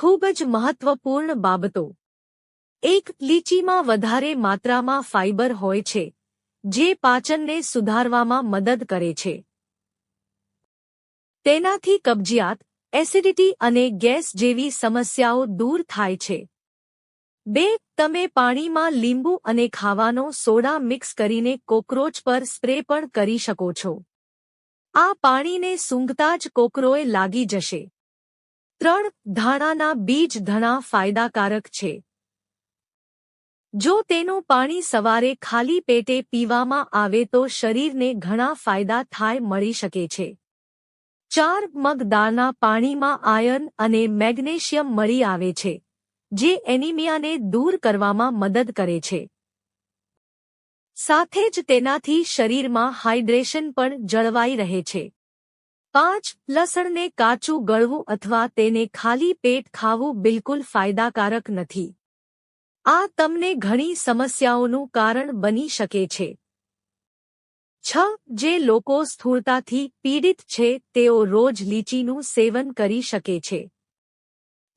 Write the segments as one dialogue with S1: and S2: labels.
S1: ખૂબ જ મહત્વપૂર્ણ બાબતો. એક લીચીમાં વધારે માત્રામાં ફાઇબર હોય છે, જે પાચનને સુધારવામાં મદદ કરે છે. તેનાથી કબજિયાત, એસિડિટી અને ગેસ જેવી સમસ્યાઓ દૂર થાય છે. બે, તમે પાણીમાં લીંબુ અને ખાવાનો સોડા મિક્સ કરીને કોકરોચ પર સ્પ્રે પણ કરી શકો છો. આ પાણીને સૂંઘતા જ કોકરોએ લાગી જશે. ત્રણ ધાણાના બીજ ઘણા ફાયદાકારક છે. જો તેનું પાણી સવારે ખાલી પેટે પીવામાં આવે તો શરીરને ઘણા ફાયદા થાય મળી શકે છે. ચાર મગ દાળના પાણીમાં આયર્ન અને મેગ્નેશિયમ મળી આવે છે, જે એનિમિયાને દૂર કરવામાં મદદ કરે છે. સાથે જ તેનાથી શરીરમાં હાઇડ્રેશન પણ જળવાઈ રહે છે. પાંચ લસણને કાચું ગળવું અથવા તેને ખાલી પેટ ખાવું બિલકુલ ફાયદાકારક નથી. આ તમને ઘણી સમસ્યાઓનું કારણ બની શકે છે. છ, જે લોકો સ્થૂળતાથી પીડિત છે, તેઓ રોજ લીચીનું સેવન કરી શકે છે.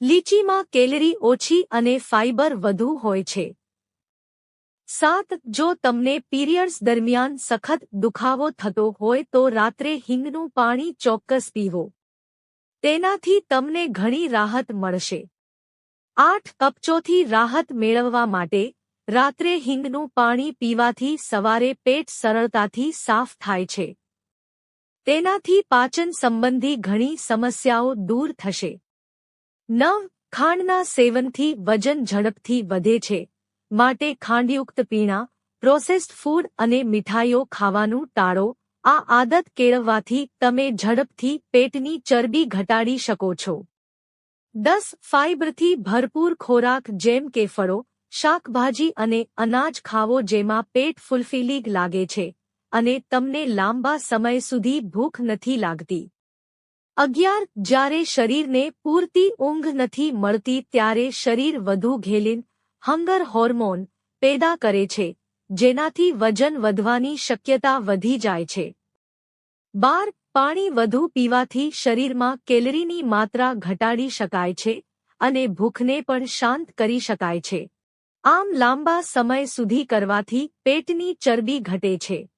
S1: લીચીમાં કેલરી ઓછી અને ફાઇબર વધુ હોય છે. સાત, જો તમને પીરિયડ્સ દરમિયાન સખત દુખાવો થતો હોય તો રાત્રે હિંગનું પાણી ચોક્કસ પીવો. તેનાથી તમને ઘણી રાહત મળશે. આઠ, કપચોથી રાહત મેળવવા માટે રાત્રે હિંગનું પાણી પીવાથી સવારે પેટ સરળતાથી સાફ થાય છે. તેનાથી પાચન સંબંધી ઘણી સમસ્યાઓ દૂર થશે. નવ, ખાંડના સેવનથી વજન ઝડપથી વધે છે. માટે ખાંડયુક્ત પીણા, પ્રોસેસ્ડ ફૂડ અને મીઠાઈઓ ખાવાનું ટાળો. આ આદત કેળવવાથી તમે ઝડપથી પેટની ચરબી ઘટાડી શકો છો. દસ ફાઇબરથી ભરપૂર ખોરાક જેમ કે ફળો, શાકભાજી અને અનાજ ખાવો જેમાં પેટ ફૂલફિલિંગ લાગે છે અને તમને લાંબા સમય સુધી ભૂખ નથી લાગતી. અગિયાર જ્યારે શરીરને પૂરતી ઊંઘ નથી મળતી ત્યારે શરીર વધુ ઘેલીન હંગર હોર્મોન પેદા કરે છે, જેનાથી વજન વધવાની શક્યતા વધી જાય છે. બાર, પાણી વધુ પીવાથી શરીરમાં કેલરીની માત્રા ઘટાડી શકાય છે અને ભૂખને પણ શાંત કરી શકાય છે. આમ લાંબા સમય સુધી કરવાથી પેટની ચરબી ઘટે છે.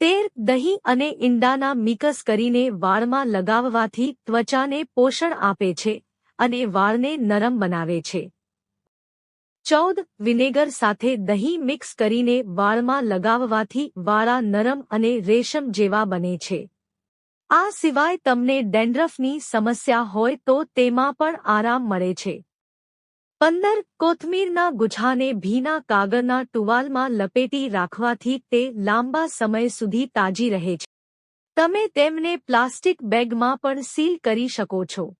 S1: તેર, દહીં અને ઈંડાના મિકસ કરીને વાળમાં લગાવવાથી ત્વચાને પોષણ આપે છે અને વાળને નરમ બનાવે છે. ચૌદ વિનેગર સાથે દહીં મિક્સ કરીને વાળમાં લગાવવાથી વાળા નરમ અને રેશમ જેવા બને છે. આ સિવાય તમને ડેન્ડ્રફની સમસ્યા હોય તો તેમાં પણ આરામ મળે છે. પંદર કોથમીરના ગુચ્છાને ભીના કાગળના ટુવાલમાં લપેટી રાખવાથી તે લાંબા સમય સુધી તાજી રહે છે. તમે તેમને પ્લાસ્ટિક બેગમાં પણ સીલ કરી શકો છો.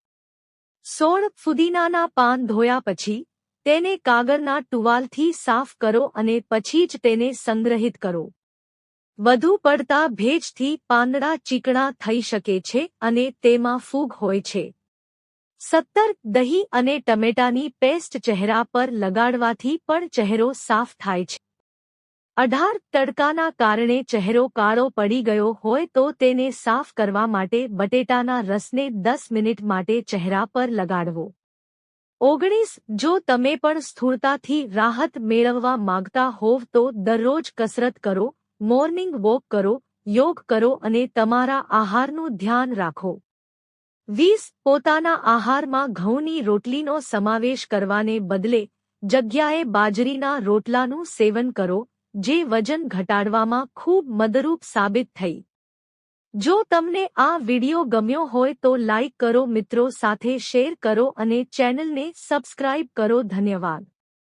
S1: સોળ ફુદીનાના પાન ધોયા પછી તેને કાગળના ટુવાલથી સાફ કરો અને પછી જ તેને સંગ્રહિત કરો. વધુ પડતા ભેજથી પાંદડા ચીકણા થઈ શકે છે અને તેમાં ફૂગ હોય છે. સત્તર, દહીં અને ટમેટાની પેસ્ટ ચહેરા પર લગાડવાથી પણ ચહેરો સાફ થાય છે. અઢાર, તડકાના કારણે ચહેરો કાળો પડી ગયો હોય તો તેને સાફ કરવા માટે બટેટાના રસને દસ મિનિટ માટે ચહેરા પર લગાડવો. ઓગણીસ, જો તમે પણ સ્થૂળતાથી રાહત મેળવવા માંગતા હોવ તો દરરોજ કસરત કરો, મોર્નિંગ વોક કરો, યોગ કરો અને તમારા આહારનું ધ્યાન રાખો. વીસ, પોતાના આહારમાં ઘઉંની રોટલીનો સમાવેશ કરવાને બદલે જગ્યાએ બાજરીના રોટલાનું સેવન કરો, જે વજન ઘટાડવામાં ખૂબ મદરૂપ સાબિત થઈ. જો તમને આ વિડિયો ગમ્યો હોય તો લાઇક કરો મિત્રો, સાથે શેર કરો અને ચેનલને સબસ્ક્રાઇબ કરો. ધન્યવાદ.